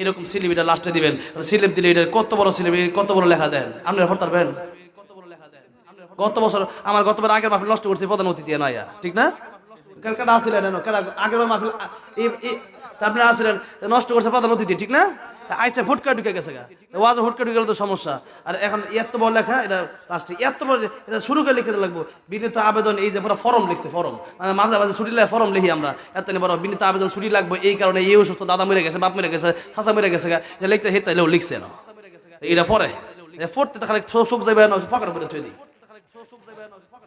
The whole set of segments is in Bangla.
এরকম স্লিপ এটা লাস্টে দিবেন। স্লিপ দিলে এটা কত বড় স্লিপ কত বড় লেখা দেন? আপনি রেফার পারবেন গত বছর, আমার গতবার আগের মাহফিল নষ্ট করছি, প্রধান অতিথি নয়া ঠিক না? কেন আসছিলেন এনো? কেন আগের মাহফিল তা আপনারা আসছিলেন নষ্ট করছে প্রধান অতিথি, ঠিক না? আইসা ফুটকা ঢুকে গেছে গা। ফুটকা ঢুকে গেলে তো সমস্যা। আর এখন এত বড় লেখা, এটা লাস্টে এত বড়, এটা শুরু করে লিখে লাগবো। বিনীত আবেদন, এই যে পুরো ফর্ম লিখছে, ফর্ম। মানে মাঝে মাঝে ছুটি লাগে ফর্ম লিখি আমরা। এত বড় বিনীত আবেদন, ছুটি লাগবে, এই কারণে এই অসুস্থ দাদা মরে গেছে, বাপ মরে গেছে, চাচা মরে গেছে গা। লিখতে হেতে লিখছে না। এটা পরে। পড়তে তো খালি চোখ যাবে না, ফকর করে থুয়ে দিই।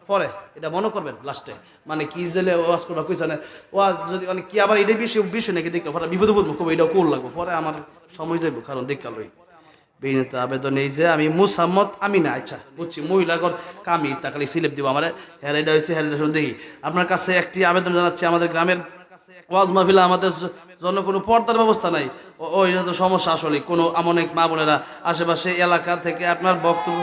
পরে এটা মনে করবেন লাস্টে। মানে কি জেলে ওয়াজ করবা কইছে না ওয়াজ যদি মানে কি আবার এটা বিষয় বিষয় নাকি দেখতে পরে বিপদে পড়ব খুব এটাও কোল লাগবো। পরে আমার সময় যাইব কারণ দেখালই বিনীত আবেদন এই যে আমি মুসাম্মত আমি না আচ্ছা বুঝছি মহিলাগর কামি তাকালি সিলেপ দিব আমার। হ্যাঁ এটা হয়েছে হ্যাঁ দেখি। আপনার কাছে একটি আবেদন জানাচ্ছি আমাদের গ্রামের ওয়াজ মাহফিলা আমাদের জন্য কোনো পর্দার ব্যবস্থা নাই। ও, এটা তো সমস্যা আসলে কোনো অনেক মা বোনেরা আশেপাশে এলাকা থেকে আপনার বক্তব্য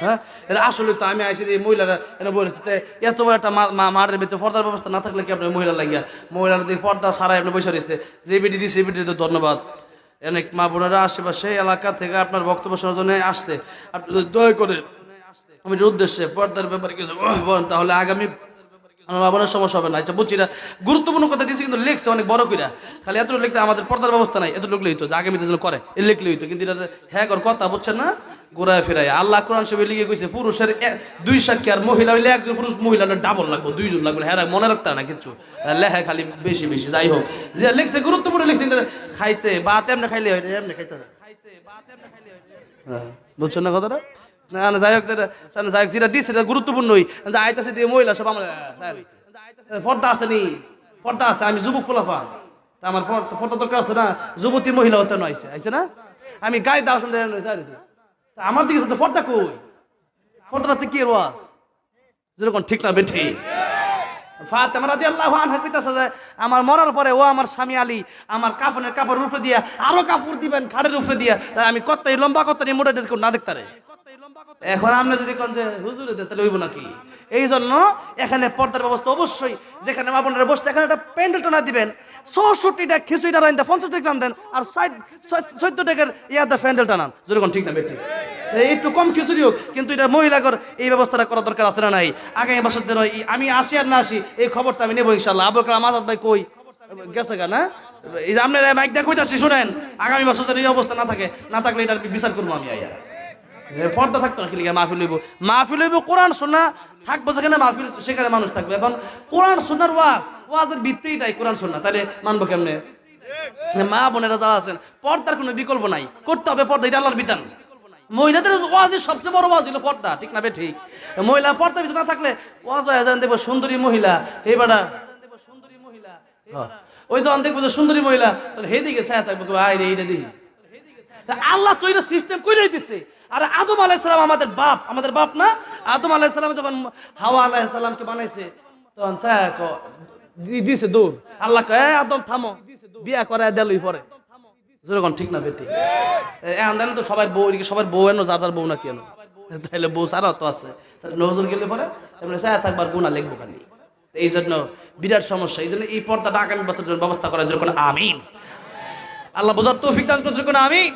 হ্যাঁ? এটা আসলে তো আমি আইসি এই মহিলারা এটা বলেছি এত বড় একটা মা- মা- মাঠের ভিতরে পর্দার ব্যবস্থা না থাকলে কি আপনার মহিলা লাগিয়া মহিলারা দিয়ে পর্দা সারাই আপনি বসে রয়েছে? যে বিটি দিয়ে সে বিটি ধন্যবাদ। অনেক মা বোনেরা আশেপাশে, এলাকা থেকে আপনার বক্তব্য শোনার জন্য আসছে। আপনি দয়া করে, আমি উদ্দেশ্যে পর্দার ব্যাপারে কিছু বলেন তাহলে আগামী আমার বাবার সমস্যা হবে না। আচ্ছা বুঝছি না। গুরুত্বপূর্ণ কথা দিয়েছি কিন্তু লিখছে অনেক বড় কইরা। খালি এত লিখতে আমাদের পর্দার ব্যবস্থা নাই। এত লিখলে হইতো যে আগামীতে যেন করে। এ লিখলে হইতো কিন্তু এটা হ্যাঁ কর কথা বুঝছেন না? ঘোরায় ফেরায়। আল্লাহ কোরআন সবে লিখে কইছে পুরুষের দুই সাক্ষী আর মহিলা হইলে একজন পুরুষ মহিলা ডাবল লাগবে দুইজন লাগবে। হ্যাঁ মনে রাখতে না কিচ্ছু। লেখা খালি বেশি বেশি যাই হোক। যে লিখছে গুরুত্বপূর্ণ লিখছে খাইতে বা তেমনি খাইলে হয় এমনি খাইতে খাইতে বা তেমনি খাইলে হয়। হ্যাঁ, বুঝছেন না কথাটা? না না, যাই হোক যাই হোক, যেটা দিচ্ছে এটা গুরুত্বপূর্ণই যে আইতাছে দিয়ে মহিলা, সব আমার পর্দা আছে নি, পর্দা আছে, আমি যুবক পোলাফা তা আমার পর- পর্দা দরকার আছে না, যুবতী মহিলা হতে নয়ছে আইছে না? আমি গায়ে দাও শুনতে আমার দিকে সাথে পর্দা কই? পর্দাতে কি রোয়াজ যেরকম ঠিক না, বেঠি। ফাতেমা রাদিয়াল্লাহু আনহা পিতাছে যে, আমার মরার পরে ও আমার স্বামী আলী আমার কাফনের কাপড় উপরে দিয়া, আরও কাপড় দিবেন, খাটের উপরে দিয়া। আমি কতই লম্বা কতই মোটা ড্রেস না দেখতে রে এখন আপনি যদি কোন যে হুজুরে দেন তাহলে হইব নাকি? এই জন্য এখানে পর্দার ব্যবস্থা অবশ্যই যেখানে মা বোনেরা বসছে এখানে একটা প্যান্ডেল টোনা দিবেন। চৌষট্টিটা খিচুড়িটা রাইন পঞ্চাশ টাকা দেন আর চোদ্দ টাকার ইয়াদা প্যান্ডেল টানান যেরকম ঠিক না বেটি? একটু কম খিচুড়ি হোক কিন্তু এটা মহিলাগর এই ব্যবস্থাটা করা দরকার আছে না নাই? আগামী বছর দিন আমি আসি আর না আসি এই খবরটা আমি নেব ইনশাল্লাহ আবুল কালাম আজাদ ভাই কই? গেছে গা না? এই যে আপনার মাইক কইতাছি শুনেন আগামী বছর যেন এই অবস্থা না থাকে না থাকলে এটার বিচার করব আমি আইয়া এ, পর্দা থাকতো না খেলিগে মাহফিল হইব। মাহফিল হইব, কোরআন শোনা থাকব যেখানে মাহফিল, সেখানে মানুষ থাকবে। এখন কোরআন শোনার ওয়াজ, ওয়াজের ভিত্তিই নাই কোরআন শোনা তাহলে মানবো কেমনে? মা বোনেরা যারা আছেন, পর্দার কোনো বিকল্প নাই। করতে হবে পর্দা, এটা আল্লাহর বিধান। মহিলাদের ওয়াজের সবচেয়ে বড় ওয়াজ হলো পর্দা, ঠিক না বে ঠিক? মহিলা পর্দার ভিতরে না থাকলে ওয়াজ হয়ে যান দেখব সুন্দরী মহিলা এইবারা মহিলা ওই যখন দেখব যে সুন্দরী মহিলা, তাহলে হে দিকে ছায়া থাকব আয় রে, এইটা দিই আল্লাহ তো এটা সিস্টেম করে দিচ্ছে আর আদম আলাইসালাম আমাদের বাপ। আমাদের বাপ না? আদম আলাইসালাম যখন হাওয়া আলাইসালামকে বানাইছে, তখন দিছে দৌড়। আল্লাহ কয়, "এ আদম, থামো। বিয়া করে দেলই পরে। যেরকম ঠিক না বেটি? এখন তো সবাই বউ সবার বউ এনো, যার যার বউ না কেন তাহলে বউ সারা তো আছে। নজর গেলে পরে? তারপরে ছায়া থাকবার গুণা লিখব খালি। এই জন্য বিরাট সমস্যা। এই জন্য এই পর্দাটা আগামী বছরের জন্য ব্যবস্থা করার জন্য আমিন। আল্লাহ বোঝার তৌফিক দান করছে কোনো আমি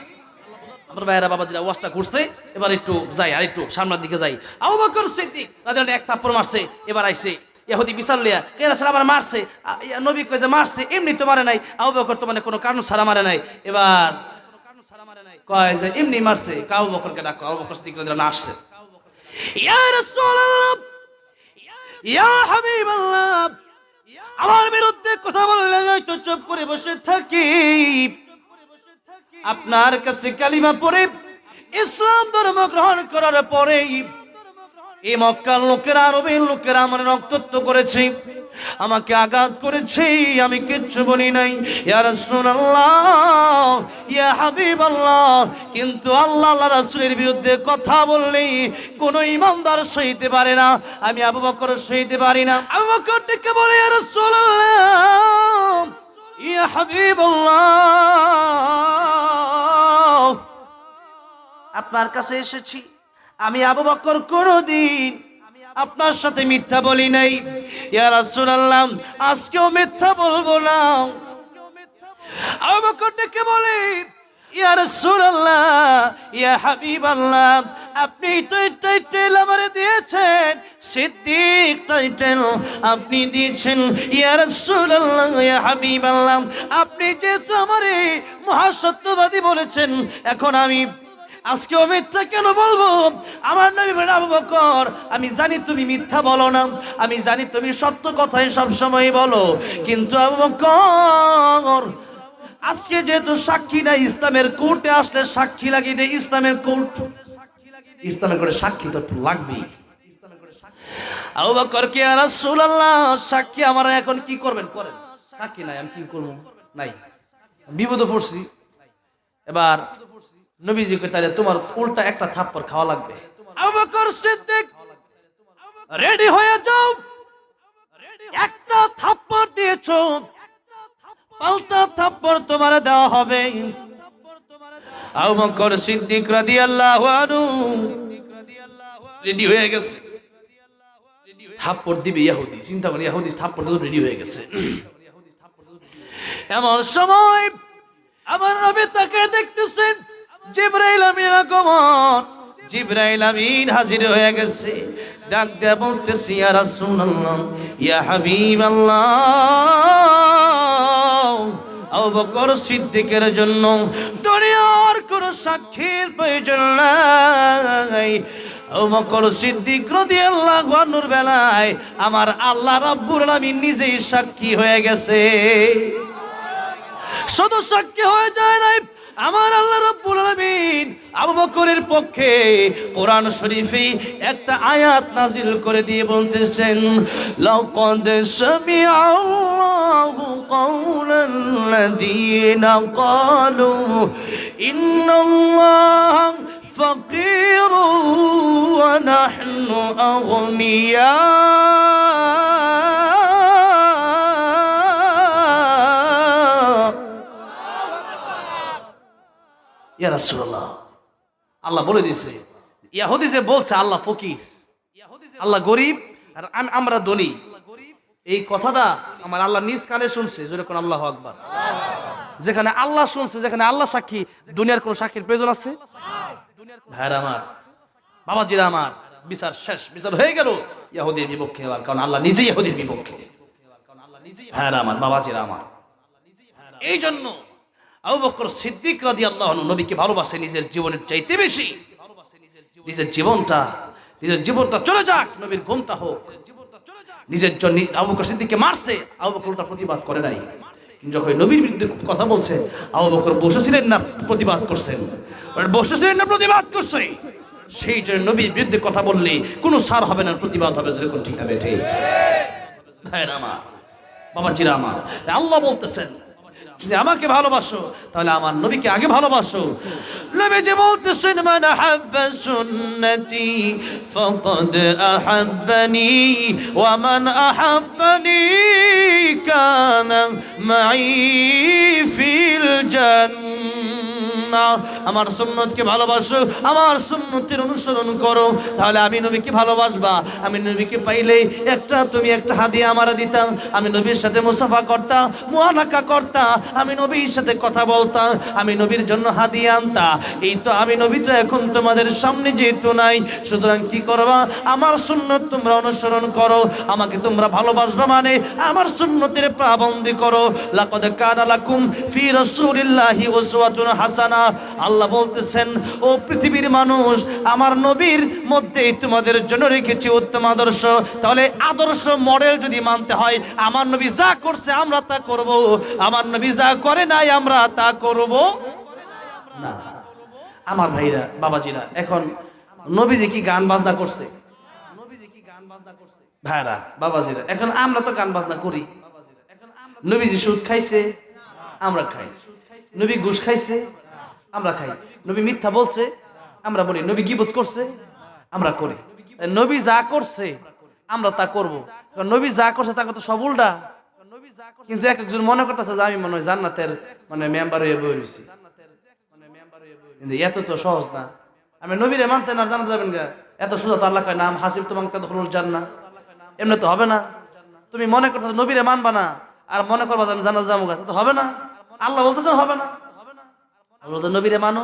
আমার ভাইয়েরা বাবা যেটা ওয়াজটা করছে, এবার একটু যাই, আর একটু সামনের দিকে যাই। আবু বকর সিদ্দিক রাদিয়াল্লাহু এক থাপ্পড় মারছে, এবার আইছে ইহুদি বিশাল লিয়া কে রাসূল আমার মারছে? নবী কয় যে মারছে, এমনি তো মারে নাই, আবু বকর তো মানে কোনো কারণ ছাড়া মারে নাই। এবার কয় যে এমনি মারছে কাউ বকরকে ডাকো, আবু বকর সিদ্দিক রাদিয়াল্লাহু আসছে। ইয়া রাসূলুল্লাহ, ইয়া হাবিবাল্লাহ, আমার বিরুদ্ধে কথা বললে তো চুপ করে বসে থাকি। আপনার কাছে কালিমা পড়ে ইসলাম ধর্ম গ্রহণ করার পরেই এই মক্কার লোকেরা, আরবের লোকেরা আমার রক্তত্ব করেছে, আমাকে আঘাত করেছে, আমি কিচ্ছু বলি নাই। ইয়া ইয়া হাবিবাল্লাহ, কিন্তু আল্লাহ আল্লাহ রাসূলের বিরুদ্ধে কথা বললেই কোনো ইমানদার সইতে পারে না, আমি আবু বকর সইতে পারি না। আবু বকর ডেকে বলে, ইয়া ইয়া হাবিবাল্লাহ আপনার কাছে এসেছি। আমি আবু বকর কোনদিন আপনার সাথে মিথ্যা বলি নাই। ইয়া রাসূলুল্লাহ, আজকেও মিথ্যা বলব না। আবু বকর ডেকে বলে, ইয়া রাসূলুল্লাহ, ইয়া হাবিবাল্লাহ, আপনি তো টাইটেল আমারে দিয়েছেন, সিদ্দিক টাইটেল আপনি দিয়েছেন। ইয়া রাসূলুল্লাহ, ইয়া হাবিবাল্লাহ, আপনি যেহেতু আমারে মহাসত্যবাদী বলেছেন, এখন আমি আজকে মিথ্যা কেন বলব? আমার নবী বলেন, আবু বকর, আমি জানি তুমি মিথ্যা বলো না। আমি জানি তুমি সত্য কথাই সব সময় বলো। কিন্তু আবু বকর, আজকে যেহেতু সাক্ষী না ইসলামের কোর্টে আসলে সাক্ষী লাগে না ইসলামের কোর্ট। ইসলামের কোর্টে সাক্ষী তো লাগবেই। আবু বকর কে রাসূলুল্লাহ, সাক্ষী আমার এখন কি করবেন? করেন। সাক্ষী নাই, আমি কি করব? নাই। বিপদে পড়ছি। এবার নবীজিকে তাহলে তোমার উল্টা একটা থাপ্পড় খাওয়া লাগবে। আবু বকর সিদ্দিক রেডি হয়ে যাও। একটা থাপ্পড় দিয়েছ। পাল্টা থাপ্পড় তোমার দেওয়া হবে। আবু বকর সিদ্দিক রাদিয়াল্লাহু আনহু। রেডি হয়ে গেছে। থাপ্পড় দিবে ইহুদি চিন্তা করি ইহুদি থাপ্পড় দিতে রেডি হয়ে গেছে। এমন সময় আমার নবী তাকে দেখতেছেন। জিব্রাইল আমিন আগমন জিব্রাইল আমিন হাজির হয়ে গেছে। ডাক দেয়া বলতেছি, ইয়া রাসূলুল্লাহ, ইয়া হাবিবাল্লাহ। আবু বকর সিদ্দিকের জন্য দুনিয়ার কোন সাক্ষীর প্রয়োজন নাই। বকর সিদ্দিক রাদিয়াল্লাহু আনহুর বেলায় আমার আল্লাহ রাব্বুল আলামিন নিজেই সাক্ষী হয়ে গেছে। শুধু সাক্ষী হয়ে যায় নাই আমার আল্লাহ রব্বুল আলামিন আবু বকরের পক্ষে কোরআন শরীফে একটা আয়াত নাযিল করে দিয়ে বলতেছেন, লাকাদ সামিআল্লাহু কওলাল লাযীনা ক্বালু, ইন্নাল্লাহ ফাকীরু ওয়া নাহনু আগনিয়া। রাসূলুল্লাহ। আল্লাহ বলে দিয়েছে, ইয়াহুদি যে বলছে, আল্লাহ ফকির। আল্লাহ গরিব, আর আম- আমরা ধনী। এই কথাটা আমার আল্লাহ নিজ কানে শুনছে যেরকম আল্লাহ আকবার। যেখানে আল্লাহ শুনছে, যেখানে আল্লাহ সাক্ষী, দুনিয়ার কোন সাক্ষীর প্রয়োজন আছে? ভাইরা আমার, বাবাজিরা আমার, বিচার শেষ, বিচার হয়ে গেল। ইয়াহুদির বিপক্ষে এবার, কারণ আল্লাহ নিজেই ইয়াহুদির বিপক্ষে। ভাইরা আমার, বাবাজিরা আমার। এই জন্য আবু বকর সিদ্দিক রাদিয়াল্লাহু আনহু নবীকে ভালোবাসে নিজের জীবনের চাইতে বেশি। নিজের জীবনটা নিজের জীবনটা চলে যাক, নবীর ঘুমটা হোক। নিজের জন্য আবু সিদ্দিককে মারছে, আবু ওটা প্রতিবাদ করে নাই। যখন নবীর বিরুদ্ধে কথা বলছে, আবু বসেছিলেন না, প্রতিবাদ করছেন। বসেছিলেন না, প্রতিবাদ করছে। সেই জন্য নবীর বিরুদ্ধে কথা বললে কোনো সার হবে না, প্রতিবাদ হবে যেরকম ঠিক না বেঠে। ভাইরা আমার, বাবাজিরা আমার, আল্লাহ বলতেছেন যদি আমাকে ভালোবাসো, তাহলে আমার নবীকে আগে ভালোবাসো। নবী যে বলতেছেন, মান আহাব্বা সুন্নতি ফাকাদ আহাব্বানি ওয়া মান আহাব্বানি কানা মাই ফিল আমার সুন্নতকে ভালোবাসো, আমার সুন্নতের অনুসরণ করো, তাহলে আমি নবীকে ভালোবাসবা। আমি নবীকে পাইলেই একটা তুমি একটা হাদিয়া আমার দিতাম। আমি নবীর সাথে মুসাফা করতাম মুয়ানাকা করতাম। আমি নবীর সাথে কথা বলতাম, আমি নবীর জন্য হাদিয়া আনতা এই তো আমি নবী তো এখন তোমাদের সামনে যেহেতু নাই, সুতরাং কি করবা? আমার সুন্নত তোমরা অনুসরণ করো, আমাকে তোমরা ভালোবাসবা মানে আমার সুন্নতের পাবন্দি করো। লাকাদ কানা ফি রাসূলিল্লাহি উসওয়াতুন হাসানা। আল্লাহ বলতেছেন, ও পৃথিবীর মানুষ, আমার নবীর মধ্যে তোমাদের জন্য রেখেছি উত্তম আদর্শ। তাহলে আদর্শ মডেল যদি মানতে হয়, আমার নবী যা করছে আমরা তা করব। আমার নবী করে নাই আমরা তা করব? না। আমার ভাইরা, বাবাজিরা, এখন নবীজি কি গান বাজনা করছে? কি গান বাজনা করছে ভাইরা, বাবাজিরা, এখন আমরা তো গান বাজনা করি। নবীজি সুদ খাইছে, আমরা খাই। নবী ঘুষ খাইছে, আমরা খাই। নবী মিথ্যা বলছে, আমরা বলি, নবী গিবত করছে, আমরা করি। নবী যা করছে, আমরা তা করব। নবী যা করছে তা তো সব উল্টা। কিন্তু এক একজন মনে করতেছে যে আমি মনে হয় জান্নাতের মানে মেম্বার হয়ে বই রয়েছি। কিন্তু এত তো সহজ না। আমি নবীরে মানতে না জানা যাবেন গা? এত তো আল্লাহ কয়, নাম হাসিব, তোমাকে তো হলুল জান্না এমনি তো হবে না। তুমি মনে করতেছো নবীরে মানবা না, আর মনে করবা আমি জানা যাব গা? তো হবে না। আল্লাহ বলতেছেন হবে না। নবীরে মানো।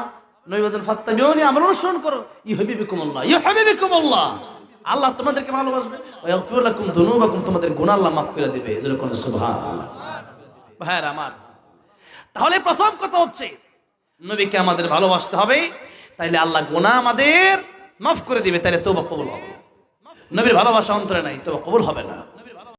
নবী বলছেন ফাত্তা বিউনি আমার অনুসরণ করো। ই হবি বিকুমুল্লাহ ই বিকুমুল্লাহ আল্লাহ তোমাদেরকে ভালোবাসবে। তোমাদের গুণ আল্লাহ মাফ করে দিবে। ভাইয়ের আমার, তাহলে প্রথম কথা হচ্ছে, নবীকে আমাদের ভালোবাসতে হবে, তাইলে আল্লাহ গুনাহ আমাদের মাফ করে দিবে, তাইলে তওবা কবুল হবে। নবীর ভালোবাসা অন্তরে নাই তো কবুল হবে না।